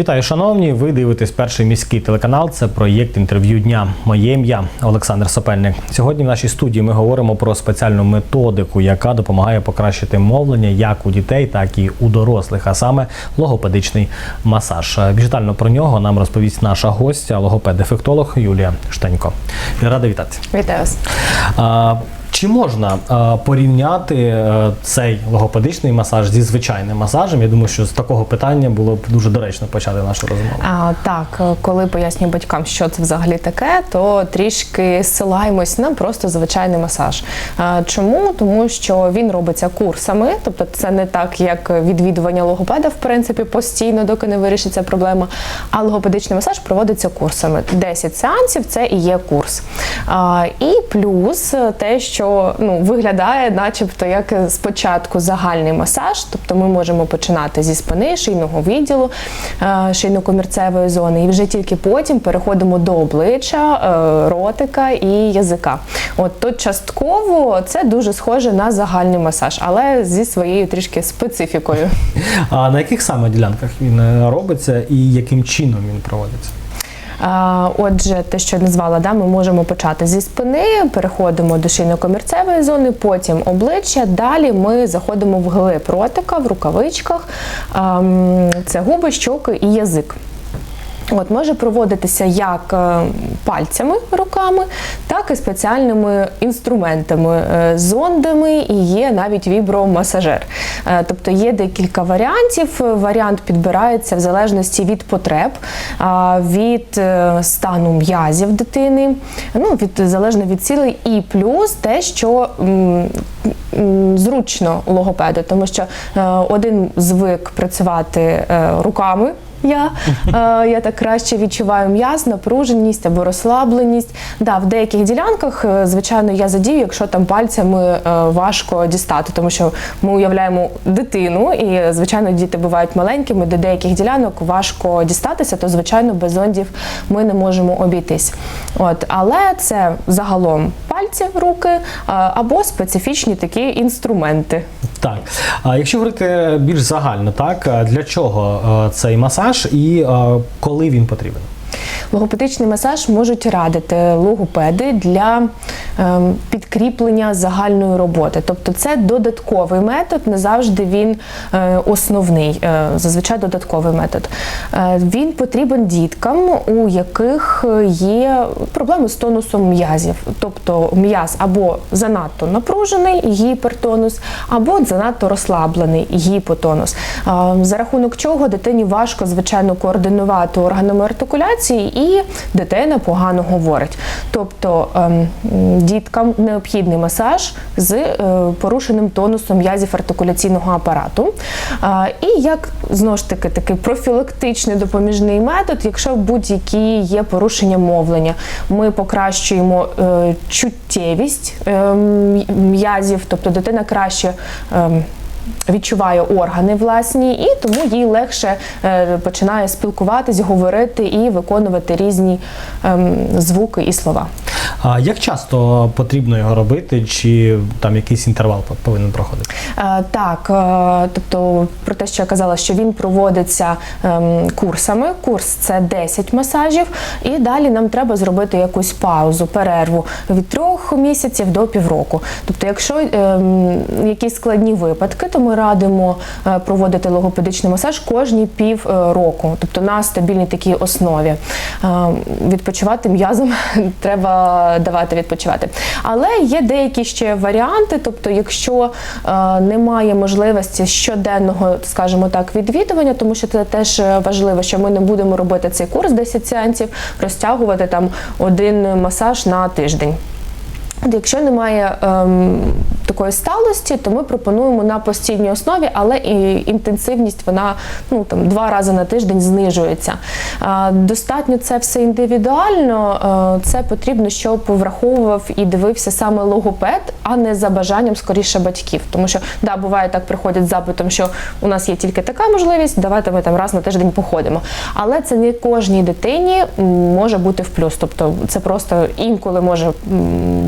Вітаю, шановні! Ви дивитесь перший міський телеканал. Це проєкт інтерв'ю дня. Моє ім'я Олександр Сопельник. Сьогодні в нашій студії ми говоримо про спеціальну методику, яка допомагає покращити мовлення як у дітей, так і у дорослих, а саме логопедичний масаж. Більш детально про нього нам розповість наша гостя, логопед-дефектолог Юлія Штенько. Рада вітати. Вітаю вас. Чи можна а, порівняти е, цей логопедичний масаж зі звичайним масажем? Я думаю, що з такого питання було б дуже доречно почати нашу розмову. А, так, коли пояснюю батькам, що це взагалі таке, то трішки силаємось на просто звичайний масаж. А, чому? Тому що він робиться курсами, тобто це не так, як відвідування логопеда, в принципі, постійно, доки не вирішиться проблема. А логопедичний масаж проводиться курсами. 10 сеансів це і є курс. А, і плюс те, що ну, виглядає, начебто, як спочатку загальний масаж, тобто ми можемо починати зі спини, шийного відділу, е, шийно-комірцевої зони, і вже тільки потім переходимо до обличчя, е, ротика і язика. От тут частково це дуже схоже на загальний масаж, але зі своєю трішки специфікою. А на яких саме ділянках він е, робиться і яким чином він проводиться? Отже, те, що я назвала, да, ми можемо почати зі спини, переходимо до шийно-комірцевої зони, потім обличчя. Далі ми заходимо в глиб ротика, в рукавичках. Це губи, щоки і язик. От може проводитися як е, пальцями руками, так і спеціальними інструментами, е, зондами і є навіть вібромасажер. Е, Тобто є декілька варіантів. Варіант підбирається в залежності від потреб, від стану м'язів дитини, ну від залежно від цілей, і плюс те, що зручно логопеду, тому що е, один звик працювати е, руками. Я, е, я так краще відчуваю м'яз, напруженість або розслабленість. Да, в деяких ділянках, е, звичайно, я задію, якщо там пальцями важко дістати, тому що ми уявляємо дитину, і звичайно діти бувають маленькими, до деяких ділянок важко дістатися, то звичайно без зондів ми не можемо обійтись. От, але це загалом пальці, руки або специфічні такі інструменти. Так, а якщо говорити більш загально, так для чого цей масаж і коли він потрібен? Логопедичний масаж можуть радити логопеди для ем, підкріплення загальної роботи. Тобто це додатковий метод, не завжди він е, основний, е, зазвичай додатковий метод. Е, він потрібен діткам, у яких є проблеми з тонусом м'язів. Тобто м'яз або занадто напружений гіпертонус, або занадто розслаблений гіпотонус. За рахунок чого дитині важко, звичайно, координувати органами артикуляції, і дитина погано говорить. Тобто ем, діткам необхідний масаж з е, порушеним тонусом м'язів артикуляційного апарату. І як знову ж таки такий профілактичний допоміжний метод, якщо будь-які є порушення мовлення, ми покращуємо е, чуттєвість е, м'язів, тобто дитина краще. Відчуває органи власні, і тому їй легше е, починає спілкуватись, говорити і виконувати різні ем, звуки і слова. А як часто потрібно його робити, чи там якийсь інтервал повинен проходити? Е, Так, е, тобто про те, що я казала, що він проводиться ем, курсами. Курс це 10 масажів, і далі нам треба зробити якусь паузу, перерву від трьох місяців до півроку. Тобто, якщо ем, якісь складні випадки, то ми радимо е, проводити логопедичний масаж кожні пів року, тобто на стабільній такій основі. Е, Відпочивати м'язом треба давати відпочивати. Але є деякі ще варіанти, тобто, якщо е, немає можливості щоденного, скажімо так, відвідування, тому що це теж е, важливо, що ми не будемо робити цей курс 10 сеансів, розтягувати там один масаж на тиждень. Якщо немає ем, такої сталості, то ми пропонуємо на постійній основі, але і інтенсивність вона ну там два рази на тиждень знижується. А, Достатньо це все індивідуально. Е, Це потрібно, щоб враховував і дивився саме логопед, а не за бажанням скоріше батьків. Тому що да, буває так, приходять з запитом, що у нас є тільки така можливість, давайте ми там раз на тиждень походимо. Але це не кожній дитині може бути в плюс. Тобто це просто інколи може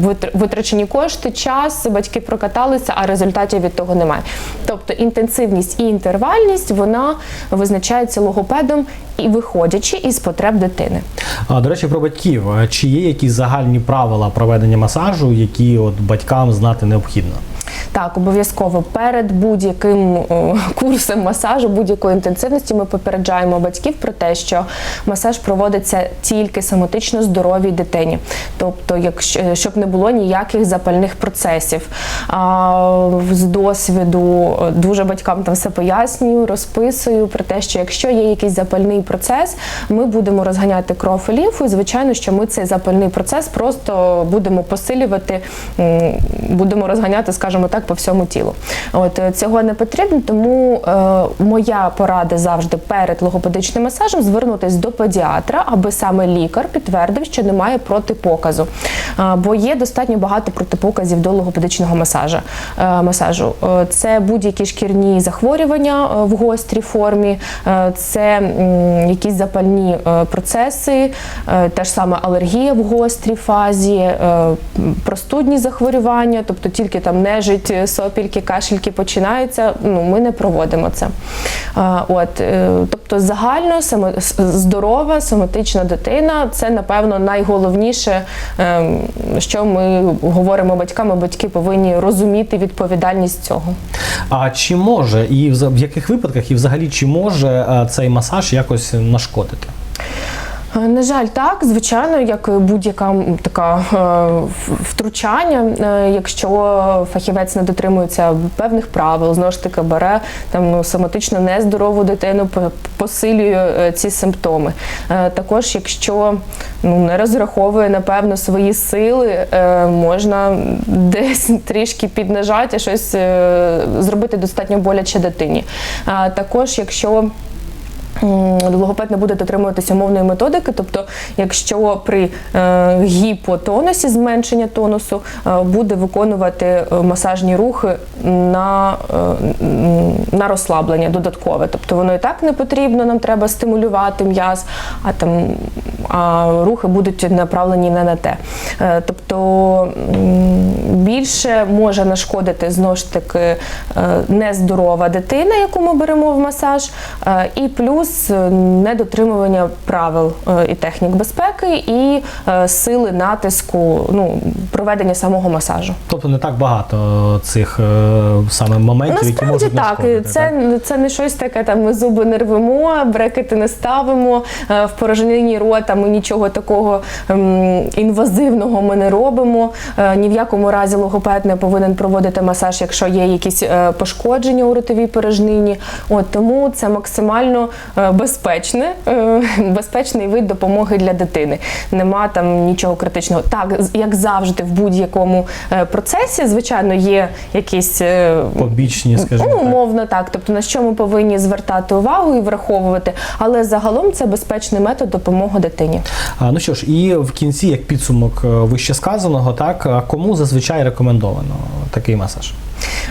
витр- витрачені кошти, час, батьки прокаталися, а результатів від того немає. Тобто інтенсивність і інтервальність вона визначається логопедом і виходячи із потреб дитини. А, До речі, про батьків. Чи є якісь загальні правила проведення масажу, які от батькам знати необхідно? Так, обов'язково перед будь-яким курсом масажу, будь-якої інтенсивності ми попереджаємо батьків про те, що масаж проводиться тільки соматично здоровій дитині, тобто, якщо щоб не було ніяких запальних процесів. А, з досвіду е, дуже батькам там все пояснюю, розписую про те, що якщо є якийсь запальний процес, ми будемо розганяти кров і лімфу, і звичайно, що ми цей запальний процес просто будемо посилювати, будемо розганяти, скажімо так, по всьому тілу. От е, цього не потрібно, тому е, моя порада завжди перед логопедичним масажем звернутися до педіатра, аби саме лікар підтвердив, що немає протипоказу. Е, бо є достатньо багато протипоказів до логопедичного масажа, е, масажу. Е, це будь-які шкірні захворювання е, в гострій формі, е, це м, якісь запальні е, процеси, е, та ж алергія в гострій фазі, е, простудні захворювання, тобто тільки там нежить, сопільки, кашельки починаються. Ну ми не проводимо це. Е, От, е, тобто загально здорова соматична дитина це напевно найголовніше, е, що ми говоримо батькам, батьки повинні розуміти відповідальність цього. А чи може і в яких випадках, і взагалі чи може е, цей масаж якось нашкодити? Е, На жаль, так, звичайно, як будь-яка така е, втручання, е, якщо фахівець не дотримується певних правил, знову ж таки бере там ну, соматично нездорову дитину, посилює ці симптоми. Також, якщо ну, не розраховує напевно свої сили, можна десь трішки піднажати, щось зробити достатньо боляче дитині. Також, якщо Логопед не буде дотримуватися умовної методики, тобто, якщо при е, гіпотонусі зменшення тонусу е, буде виконувати е, масажні рухи на, на розслаблення додаткове. Тобто воно і так не потрібно, нам треба стимулювати м'яз, а там а рухи будуть направлені не на те. Е, тобто більше може нашкодити знову ж таки е, нездорова дитина, яку ми беремо в масаж, е, і плюс недотримування правил і технік безпеки, і сили натиску, ну проведення самого масажу. Тобто не так багато цих саме моментів, які можуть так, нашкодити. це, це не щось таке, там ми зуби не рвемо, брекети не ставимо, в порожнині рота ми нічого такого ем, інвазивного ми не робимо. Е, Ні в якому разі логопед не повинен проводити масаж, якщо є якісь е, пошкодження у ротовій порожнині. От тому це максимально е, безпечне, безпечний вид допомоги для дитини. Нема там нічого критичного. Так, як завжди, в будь-якому процесі, звичайно, є якісь. Побічні, скажімо Ну, так. умовно так. Тобто на що ми повинні звертати увагу і враховувати, але загалом це безпечний метод допомоги дитині. А, ну що ж, і в кінці, як підсумок вищесказаного, вище сказаного, так кому зазвичай рекомендовано такий масаж?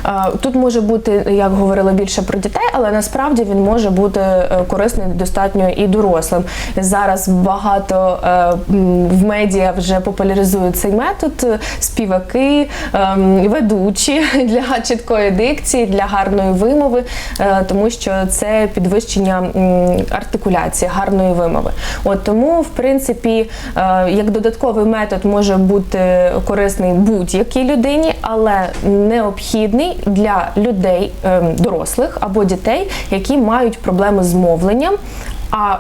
Е, Тут може бути, як говорила більше про дітей, але насправді він може бути е, корисний достатньо і дорослим. Зараз багато е, в медіа вже популяризують цей метод. Співаки, ем, ведучі для чіткої дикції, для гарної вимови, тому що це підвищення артикуляції, гарної вимови. От тому, в принципі, як додатковий метод може бути корисний будь-якій людині, але необхідний для людей ем, дорослих або дітей, які мають проблеми з мовленням. А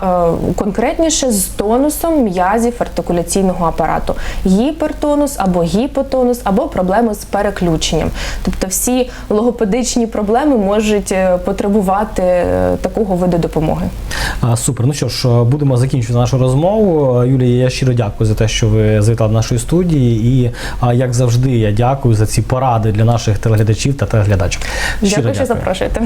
е, конкретніше з тонусом м'язів артикуляційного апарату, гіпертонус або гіпотонус, або проблеми з переключенням. Тобто всі логопедичні проблеми можуть е, потребувати е, такого виду допомоги. А, Супер. Ну що ж, е, будемо закінчувати нашу розмову. Юлія, я щиро дякую за те, що ви завітали до нашої студії. І а, як завжди, я дякую за ці поради для наших телеглядачів та телеглядачів. Щиро Дякую, що запрошуєте.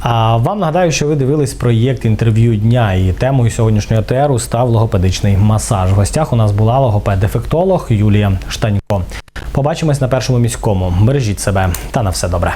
А вам нагадаю, що ви дивились проєкт інтерв'ю дня, і темою сьогоднішнього ТРу став логопедичний масаж. В гостях у нас була логопед-дефектолог Юлія Штанько. Побачимось на першому міському. Бережіть себе та на все добре.